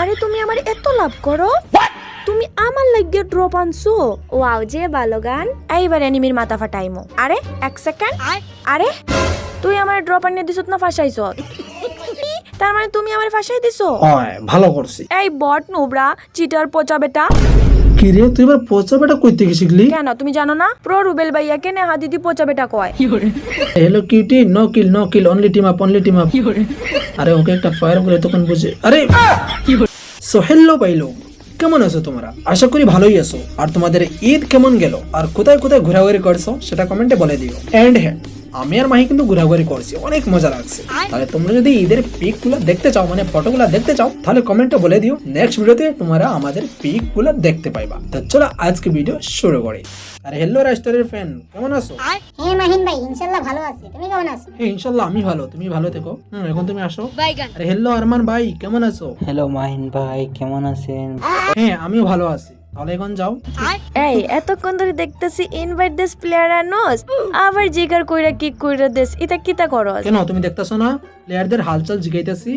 আরে তুমি আমার এত লাভ করো? তুমি আমার লাগিয়ে ড্রপ আনছো। ওয়াও যে ভালো গান। এইবার এনিমির মাথা ফাটাইমো। আরে এক সেকেন্ড আরে তুই আমার ড্রপ আনিয়ে দিছত না ফাঁসাইছ? তার মানে তুমি আমার ফাঁসাই দিছো? হয় ভালো করছি। এই বট নোবরা চিটার পচা বেটা। কি রে তুই এবার পচা বেটা কই থেকে শিখলি? কেন তুমি জানো না? প্রো রুবেল ভাইয়াকে নেহা দিদি পচা বেটা কয়। Hello cutie no kill no kill only team up only team up আরে ওকে একটা ফায়ার করে তখন বুঝে আরে! সো হ্যালো বাইলো কেমন আছো তোমরা? আশা করি ভালোই আছো। আর তোমাদের ঈদ কেমন গেল? আর কোথায় কোথায় ঘোরাঘুরি করছ? সেটা কমেন্টে বলে দিও। এন্ড হ্যাঁ আমি আর মাহি কিন্তু ঘোরাঘুরি করছি অনেক মজা লাগছে। তাহলে তোমরা যদি ঈদের পিকগুলো দেখতে চাও মানে ফটোগুলো দেখতে চাও তাহলে কমেন্টে বলে দিও। নেক্সট ভিডিওতে তোমরা আমাদের পিকগুলো দেখতে পাইবা। তো চলো আজকে ভিডিও শুরু করি। আর হ্যালো রেস্টুরেন্টের ফ্যান কেমন আছো? হ্যাঁ মাহিন ভাই ইনশাল্লাহ ভালো আছি। তুমি কেমন আছো? হ্যাঁ ইনশাল্লাহ আমি ভালো তুমি ভালো থেকো। হুম এখন তুমি আসো। আরে হ্যালো আরমান ভাই কেমন আছো? হ্যালো মাহিন ভাই কেমন আছেন? হ্যাঁ আমিও ভালো আছি। তাহলে এখন যাও। এই এতক্ষণ ধরে দেখতেছি ইনভাইট দিস প্লেয়ার আর নোস। আবার জিগার কইরা কিক কইরা দিস এটা কিতা করস? কেন তুমি দেখতেছো না? প্লেয়ারদের হালচাল জিগাইতেছি।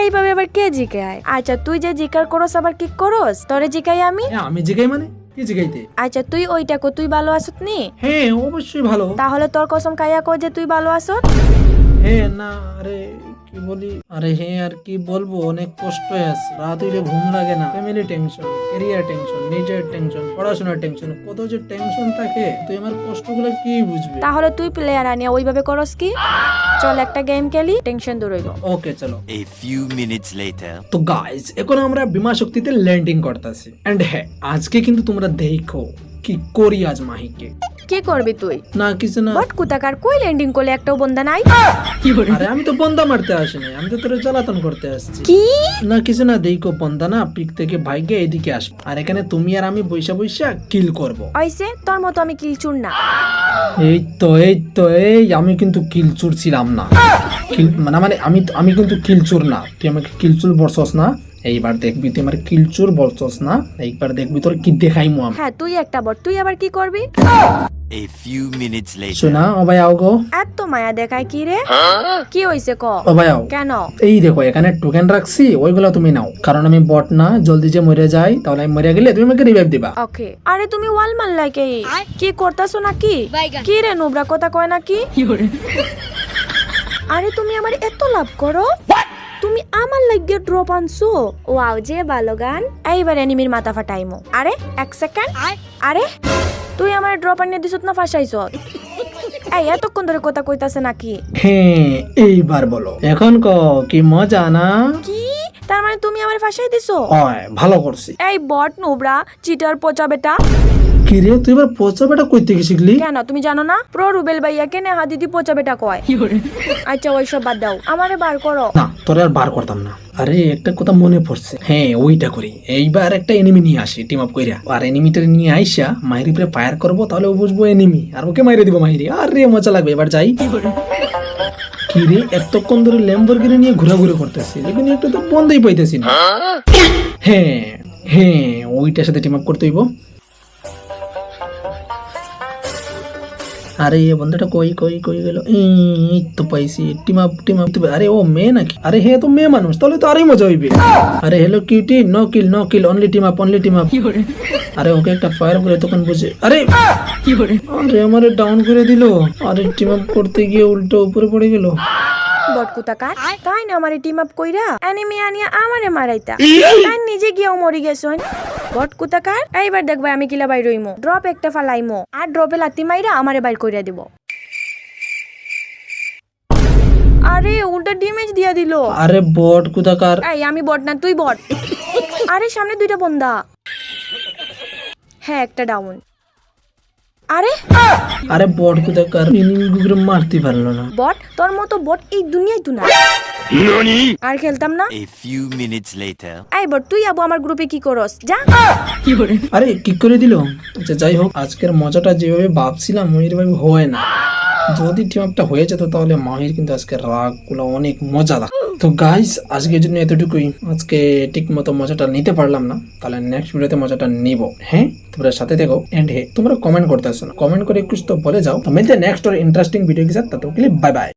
এইভাবে আবার কে জিগায়? আচ্ছা তুই যে জিকার করস আবার কিক করস? তোরে জিগাই আমি? হ্যাঁ আমি জিগাই মানে? কি জিগাইতে? আচ্ছা তুই ওইটা কো তুই ভালো আসত নি? হ্যাঁ অবশ্যই ভালো। তাহলে তোর কসম কাইয়া কো যে তুই ভালো আসত হ্যাঁ না আরে কি বলি? আরে হ্যাঁ আর কি বলব? অনেক কষ্ট হয়ে আছে। রাত হইলে ঘুম লাগে না। ফ্যামিলি টেনশন ক্যারিয়ার টেনশন নিজের টেনশন পড়াশোনার টেনশন কত যে টেনশন থাকে তুই আমার কষ্টগুলো কি বুঝবি? তাহলে তুই প্লেয়ার আনিয়া ওইভাবে করস কি? চল একটা গেম খেলি টেনশন দূর হইব। ওকে চলো। A few minutes later. তো গাইজ এখন আমরা বিমা শক্তিতে ল্যান্ডিং করতেছি। এন্ড হ্যাঁ আজকে কিন্তু তোমরা দেখো কি করি আজ মাহিকে। কি করবি তুই? না কিছু না। বট কুতাকার কই ল্যান্ডিং করলে একটাও বন্ধা নাই? আরে আমি তো বন্দা মারতে আসিনি আমি তো তোর জ্বালাতন করতে আসছি। কি? না কিছু না দেখো বন্দা না পিক থেকে ভাইকে এদিকে আসবে আর এখানে তুমি আর আমি বৈশা বৈশা কিল করব। ওইসে তোর মতো আমি কিলচুর না। এই তো এই তো এই আমি কিন্তু কিলচুর ছিলাম না। কিল মানে মানে আমি আমি কিন্তু কিলচুর না। তুই আমাকে কিলচুর বলছস না? এইবার দেখবি তুই আমার কিলচুর বলছস না? এইবার দেখবি তোর কি দেখাইমু আমি। হ্যাঁ তুই একটা বট তুই আবার কি করবি? A few minutes later. শোনা ও আও গো। এত মায়া দেখায় কি রে? কি হইছে ক? ও আও কেন? এই দেখো এখানে টোকেন রাখছি ওইগুলো তুমি নাও। কারণ আমি বট না জলদি যে মরে যাই তাহলে আমি মরে গেলে তুমি আমাকে রিভাইভ দিবা। ওকে। আরে তুমি ওয়াল মাল লাগে কি করতেছো নাকি? কি রে নুবরা কথা কয় নাকি? আরে তুমি আমার এত লাভ করো? তুমি আমার লাগিয়ে ড্রপ আনছো? ওয়াও যে ভালো গান। এইবার এনিমির মাথা ফাটাইমো। আরে এক সেকেন্ড আরে তুই আমার ড্রপ আনিয়ে দিছত না ফাঁসাইছ এই এতক্ষণ ধরে কথা কইতাছে নাকি? হ্যাঁ এইবার বলো। এখন ক কি মজা না? কি? তার মানে তুমি আমার ফাঁসাই দিছো? ভালো করছি। এই বট নোবরা চিটার পচা বেটা। কি রে তুই এবার পচা বেটা কই থেকে শিখলি? কেন তুমি জানো না? প্রো রুবেল ভাইয়াকে নেহা দিদি পচা বেটা কয় আচ্ছা ওইসব বাদ দাও আমারে বার করো। না তোর আর বার করতাম না। আরে একটা কথা মনে পড়ছে। হ্যাঁ ওইটা করি। এইবার একটা এনিমি নিয়ে আসি টিম আপ কইরা। আর এনিমিটা নিয়ে আইসা উপরে ফায়ার করব তাহলে ও বুঝব এনিমি আর ওকে মাইরে দিব মাহিরি আর রে মজা লাগবে এবার যাই। কি রে এতক্ষণ ধরে ল্যাম্বরগিনি নিয়ে ঘোরাঘুরি করতেছি লেকিন একটু তো বন্ধই পাইতেছি না। হ্যাঁ? হ্যাঁ ওইটার সাথে টিম আপ করতে হইব। আরে এ বন্ধুটা কই কই কই গেল? এই তো পাইছি। টিম আপ টিম আপ আরে ও মেয়ে নাকি? আরে হে তো মেয়ে মানুষ তাহলে তো আরই মজা হইবে। আরে hello cutie no kill no kill only team up only team up আরে ওকে একটা ফায়ার করে তখন বুঝে আরে কি করে? আরে আমারে ডাউন করে দিল। আরে টিম আপ করতে গিয়ে উল্টো উপরে পড়ে গেল। বট কুতাকার তাই না আমারে টিম আপ কইরা এনিমি আনিয়া আমারে মারাইতা? তাই নিজে গিয়েও মরি গেছন বট কুতাকার এইবার দেখবা আমি কিলা বাইর রইমো ড্রপ একটা ফালাইমো। আর ড্রপে লাতি মাইরা আমারে বাইর কইরা দিব। আরে উল্টা ডিমেজ দিয়া দিল। আরে বট কুতাকার এই আমি বট না তুই বট। আরে সামনে দুইটা বন্দা। হ্যাঁ একটা ডাউন আরে? আরে বট কোথাকার এনিমি গুগরে মারতে পারল না। বট তোর মতো বট এই দুনিয়ায় তো না। আর খেলতাম না? A few minutes later. এই বট তুই আবু আমার গ্রুপে কি করস? যা। আরে কি করে দিল? আচ্ছা যাই হোক আজকের মজাটা যেভাবে ভাবছিলাম ওইভাবে ভাবে হয় না। যদি টিম আপটা হয়ে যেত তাহলে মাহির কিন্তু আজকে রাগগুলো অনেক মজা লাগ তো গাইস আজকের জন্য এতটুকুই। আজকে ঠিক মতো মজাটা নিতে পারলাম না। তাহলে নেক্সট ভিডিওতে মজাটা নিব। হ্যাঁ? তোমরা সাথে দেখো এন্ড হে তোমরা কমেন্ট করতে আসো না। কমেন্ট করে একটু তো বলে যাও। তো মিলতে নেক্সট ওর ইন্টারেস্টিং ভিডিও কি সাথে তো বাই বাই